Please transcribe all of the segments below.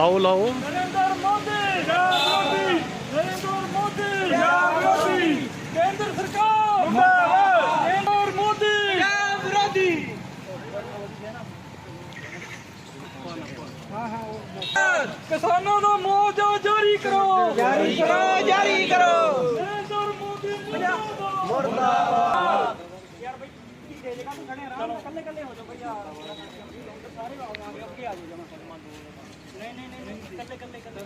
ਲਾਓ ਲਾਓ। ਨਰਿੰਦਰ ਮੋਦੀ ਜਾਗਰਤੀ ਨਰਿੰਦਰ ਮੋਦੀ ਜਾਗਰਤੀ ਕੇਂਦਰ ਸਰਕਾਰ ਮੁਰਦਾਬਾਦ ਨਰਿੰਦਰ ਮੋਦੀ ਜਾਗਰਤੀ ਕਿਸਾਨਾਂ ਦਾ ਮੁਆਵਜ਼ਾ ਜਾਰੀ ਕਰੋ। ਜਾਰੀ ਕਰੋ ਜਾਰੀ ਕਰੋ। ਨਰਿੰਦਰ ਮੋਦੀ ਮੁਰਦਾਬਾਦ। ਯਾਰ ਬਈ ਦੇ ਜਗਾ ਤੂੰ ਖੜੇ ਆਰਾਮ ਨਾਲ ਕੱਲੇ ਕੱਲੇ ਹੋ ਜਾ ਬਈ ਯਾਰ। ਸਾਰੇ ਆ ਗਏ ਅੱਗੇ ਆ ਜਾਓ ਜਮਾ। ਨਹੀਂ ਨਹੀਂ ਨਹੀਂ ਨਹੀਂ ਕੱਲੇ ਕੱਲੇ ਕੱਲੇ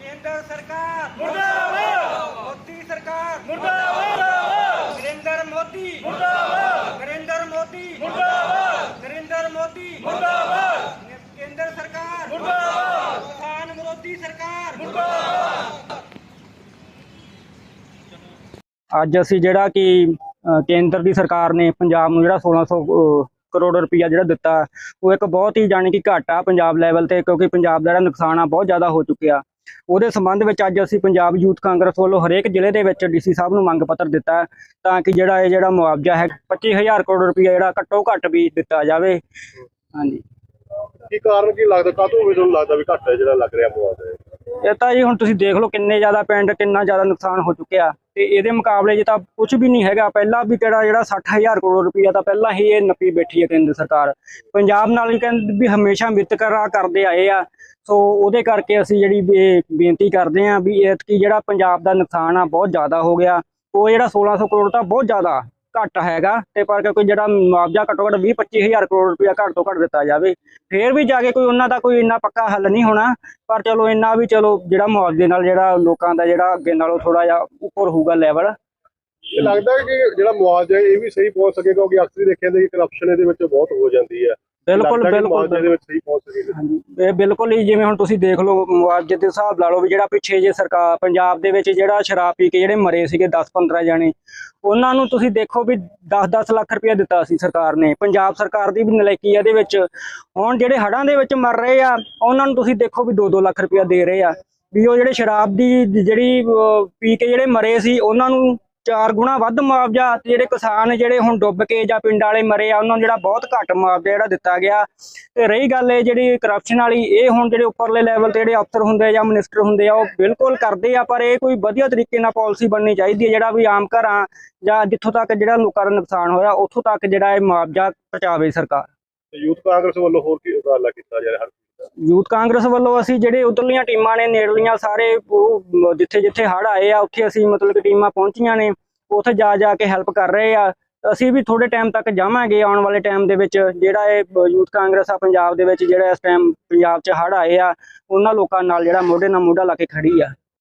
ਕੇਂਦਰ ਸਰਕਾਰ। ਮੁਰਦਾਬਾਦ! ਮੋਦੀ ਸਰਕਾਰ। ਮੁਰਦਾਬਾਦ! ਨਰਿੰਦਰ ਮੋਦੀ। ਮੁਰਦਾਬਾਦ! ਨਰਿੰਦਰ ਮੋਦੀ। ਮੁਰਦਾਬਾਦ! ਨਰਿੰਦਰ ਮੋਦੀ। ਮੁਰਦਾਬਾਦ! ਕੇਂਦਰ ਸਰਕਾਰ। ਮੁਰਦਾਬਾਦ! ਕਿਸਾਨ ਵਿਰੋਧੀ ਸਰਕਾਰ। ਅੱਜ ਅਸੀਂ ਜਿਹੜਾ ਕਿ ਕੇਂਦਰ ਦੀ ਸਰਕਾਰ ਨੇ ਪੰਜਾਬ ਨੂੰ ਜਿਹੜਾ 1600 ਅ, ਕਰੋੜ ਰੁਪਈਆ ਜਿਹੜਾ ਦਿੱਤਾ, ਉਹ ਇੱਕ ਬਹੁਤ ਹੀ ਜਾਣੀ ਕਿ ਘਾਟਾ ਪੰਜਾਬ ਲੈਵਲ ਤੇ, ਕਿਉਂਕਿ ਪੰਜਾਬ ਦਾ ਜਿਹੜਾ ਨੁਕਸਾਨ ਆ, ਬਹੁਤ ਜ਼ਿਆਦਾ ਹੋ ਚੁੱਕਿਆ। ਉਹਦੇ ਸੰਬੰਧ ਵਿੱਚ ਅੱਜ ਅਸੀਂ ਪੰਜਾਬ ਯੂਥ ਕਾਂਗਰਸ ਵੱਲੋਂ ਹਰੇਕ ਜ਼ਿਲ੍ਹੇ ਦੇ ਵਿੱਚ ਡੀਸੀ ਸਾਹਿਬ ਨੂੰ ਮੰਗ ਪੱਤਰ ਦਿੱਤਾ, ਤਾਂ ਕਿ ਜਿਹੜਾ ਇਹ ਜਿਹੜਾ ਮੁਆਵਜ਼ਾ ਹੈ 25000 ਕਰੋੜ ਰੁਪਇਆ ਜਿਹੜਾ ਘੱਟੋ ਘੱਟ ਵੀ ਦਿੱਤਾ ਜਾਵੇ। ਹਾਂਜੀ। ਕੀ ਕਾਰਨ ਕੀ ਲੱਗਦਾ, ਕਾਹਤੋਂ ਵੀ ਤੁਹਾਨੂੰ ਲੱਗਦਾ ਵੀ ਘੱਟ ਹੈ ਜਿਹੜਾ ਲੱਗ ਰਿਹਾ ਮੁਆਵਜ਼ਾ ਇਹ ਤਾਂ ਜੀ ਹੁਣ ਤੁਸੀਂ ਦੇਖ ਲਓ ਕਿੰਨੇ ਜ਼ਿਆਦਾ ਪਿੰਡ, ਕਿੰਨਾ ਜ਼ਿਆਦਾ ਨੁਕਸਾਨ ਹੋ ਚੁੱਕਿਆ। ਤੇ ਇਹਦੇ ਮੁਕਾਬਲੇ 'ਚ ਤਾਂ ਕੁਝ ਵੀ ਨਹੀਂ ਹੈਗਾ, ਪਹਿਲਾਂ ਵੀ ਕਿਹੜਾ, ਜਿਹੜਾ 60000 ਕਰੋੜ ਰੁਪਈਆ ਤਾਂ ਪਹਿਲਾਂ ਹੀ ਇਹ ਨੱਪੀ ਬੈਠੀ ਹੈ ਕੇਂਦਰ ਸਰਕਾਰ। ਪੰਜਾਬ ਨਾਲ ਵੀ ਕਹਿੰਦੇ ਵੀ ਹਮੇਸ਼ਾ ਵਿਤਕਰਾ ਕਰਦੇ ਆਏ ਆ। ਸੋ ਉਹਦੇ ਕਰਕੇ ਅਸੀਂ ਜਿਹੜੀ ਬੇਨਤੀ ਕਰਦੇ ਆ ਵੀ ਐਤਕੀ ਜਿਹੜਾ ਪੰਜਾਬ ਦਾ ਨੁਕਸਾਨ ਆ, ਬਹੁਤ ਜ਼ਿਆਦਾ ਹੋ ਗਿਆ। ਉਹ ਜਿਹੜਾ 1600 ਕਰੋੜ ਤਾਂ ਬਹੁਤ ਜ਼ਿਆਦਾ। ਘੱਟ ਹੈਗਾ ਤੇ ਪਰ ਕੋਈ ਜਿਹੜਾ ਮੁਆਵਜ਼ਾ ਘੱਟੋ ਘੱਟ 20 25000 ਕਰੋੜ ਰੁਪਇਆ ਘੱਟ ਤੋਂ ਘੱਟ ਦਿੱਤਾ ਜਾਵੇ, ਫੇਰ ਵੀ ਜਾ ਕੇ ਕੋਈ ਉਹਨਾਂ ਦਾ ਕੋਈ ਇੰਨਾ ਪੱਕਾ ਹੱਲ ਨਹੀਂ ਹੋਣਾ, ਪਰ ਚਲੋ ਇੰਨਾ ਵੀ ਚਲੋ ਜਿਹੜਾ ਮੁਆਵਜ਼ੇ ਨਾਲ ਜਿਹੜਾ ਲੋਕਾਂ ਦਾ ਜਿਹੜਾ ਅੱਗੇ ਨਾਲੋਂ ਥੋੜਾ ਜਿਹਾ ਉੱਪਰ ਹੋਊਗਾ ਲੈਵਲ ਲੱਗਦਾ ਕਿ ਜਿਹੜਾ ਮੁਆਵਜ਼ਾ ਇਹ ਵੀ ਸਹੀ ਪਹੁੰਚ ਸਕੇ ਕਿਉਂਕਿ ਅਕਸਰ ਦੇਖਿਆ ਜਾਂਦਾ ਕਿ ਕਰਪਸ਼ਨ ਇਹਦੇ ਵਿੱਚ ਬਹੁਤ ਹੋ ਜਾਂਦੀ ਹੈ। ਬਿਲਕੁਲ ਬਿਲਕੁਲ ਮੁਆਵਜ਼ੇ ਦੇ ਵਿੱਚ ਸਹੀ ਪਹੁੰਚ ਸਕੇ। ਹਾਂਜੀ। ਇਹ ਬਿਲਕੁਲ ਹੀ ਜਿਵੇਂ ਹੁਣ ਤੁਸੀਂ ਦੇਖ ਲਓ ਮੁਆਵਜ਼ੇ ਦੇ ਹਿਸਾਬ ਲਾ ਲਓ ਵੀ ਜਿਹੜਾ ਪਿੱਛੇ ਜੇ ਸਰਕਾਰ ਪੰਜਾਬ ਦੇ ਵਿੱਚ ਜਿਹੜਾ ਸ਼ਰਾਬ ਪੀ ਕੇ ਜਿਹੜੇ ਮਰੇ ਸੀਗੇ 10-15 ਜਣੇ ਉਹਨਾਂ ਨੂੰ ਤੁਸੀਂ ਦੇਖੋ ਵੀ 10-10 ਲੱਖ ਰੁਪਇਆ ਦਿੱਤਾ ਸੀ ਸਰਕਾਰ ਨੇ। ਪੰਜਾਬ ਸਰਕਾਰ ਦੀ ਵੀ ਨਲਾਇਕੀ ਆ ਇਹਦੇ ਵਿੱਚ। ਹੁਣ ਜਿਹੜੇ ਹੜ੍ਹਾਂ ਦੇ ਵਿੱਚ ਮਰ ਰਹੇ ਆ ਉਹਨਾਂ ਨੂੰ ਤੁਸੀਂ ਦੇਖੋ ਵੀ 2-2 ਲੱਖ ਰੁਪਇਆ ਦੇ ਰਹੇ ਆ। ਵੀ ਉਹ ਜਿਹੜੇ ਸ਼ਰਾਬ ਦੀ ਜਿਹੜੀ ਪੀ ਕੇ ਜਿਹੜੇ ਮਰੇ ਸੀ ਉਹਨਾਂ ਨੂੰ ਚਾਰ ਗੁਣਾ ਵੱਧ ਮੁਆਵਜ਼ਾ ਤੇ ਜਿਹੜੇ ਕਿਸਾਨ ਜਿਹੜੇ ਹੁਣ ਡੁੱਬ ਕੇ ਜਾਂ ਪਿੰਡ ਵਾਲੇ ਮਰੇ ਆ, ਉਹਨਾਂ ਨੂੰ ਜਿਹੜਾ ਬਹੁਤ ਘੱਟ ਮੁਆਵਜ਼ਾ ਜਿਹੜਾ ਦਿੱਤਾ ਗਿਆ। ਤੇ ਰਹੀ ਗੱਲ ਇਹ ਜਿਹੜੀ ਕਰਪਸ਼ਨ ਵਾਲੀ, ਇਹ ਹੁਣ ਜਿਹੜੇ ਉੱਪਰਲੇ ਲੈਵਲ ਤੇ ਜਿਹੜੇ ਅਫਸਰ ਹੁੰਦੇ ਆ ਜਾਂ ਮਿਨਿਸਟਰ ਹੁੰਦੇ ਆ, ਉਹ ਬਿਲਕੁਲ ਕਰਦੇ ਆ, ਪਰ ਇਹ ਕੋਈ ਵਧੀਆ ਤਰੀਕੇ ਨਾਲ ਪਾਲਿਸੀ ਬਣਨੀ ਚਾਹੀਦੀ ਹੈ ਜਿਹੜਾ ਵੀ ਆਮ ਘਰਾਂ ਜਾਂ ਜਿੱਥੋਂ ਤੱਕ ਜਿਹੜਾ ਲੋਕਾਂ ਦਾ ਨੁਕਸਾਨ ਹੋਇਆ, ਉੱਥੋਂ ਤੱਕ ਜਿਹੜਾ ਇਹ ਮੁਆਵਜ਼ਾ ਪਹੁੰਚਾਵੇ ਸਰਕਾਰ। ਯੂਥ ਕਾਂਗਰਸ ਵੱਲੋਂ ਹੋਰ ਕੀ ਉਪਰਾਲਾ ਕੀਤਾ ਜਾ ਰਿਹਾ ਹਰ ਯੂਥ ਕਾਂਗਰਸ ਵੱਲੋਂ ਅਸੀਂ ਜਿਹੜੇ ਉਧਰਲੀਆਂ ਟੀਮਾਂ ਨੇ, ਨੇੜਲੀਆਂ ਸਾਰੇ ਉਹ ਜਿੱਥੇ ਜਿੱਥੇ ਹੜ੍ਹ ਆਏ ਆ, ਉੱਥੇ ਅਸੀਂ ਮਤਲਬ ਕਿ ਟੀਮਾਂ ਪਹੁੰਚੀਆਂ ਨੇ, ਉੱਥੇ ਜਾ ਜਾ ਕੇ ਹੈਲਪ ਕਰ ਰਹੇ ਆ। ਅਸੀਂ ਵੀ ਥੋੜੇ ਟਾਈਮ ਤੱਕ ਜਾਵਾਂਗੇ ਆਉਣ ਵਾਲੇ ਟਾਈਮ ਦੇ ਵਿੱਚ, ਜਿਹੜਾ ਇਹ ਯੂਥ ਕਾਂਗਰਸ ਆ ਪੰਜਾਬ ਦੇ ਵਿੱਚ, ਜਿਹੜਾ ਇਸ ਟਾਈਮ ਪੰਜਾਬ 'ਚ ਹੜ੍ਹ ਆਏ ਆ, ਉਹਨਾਂ ਲੋਕਾਂ ਨਾਲ ਜਿਹੜਾ ਮੋਢੇ ਨਾਲ ਮੋਢਾ ਲਾ ਕੇ ਖੜੀ ਆ।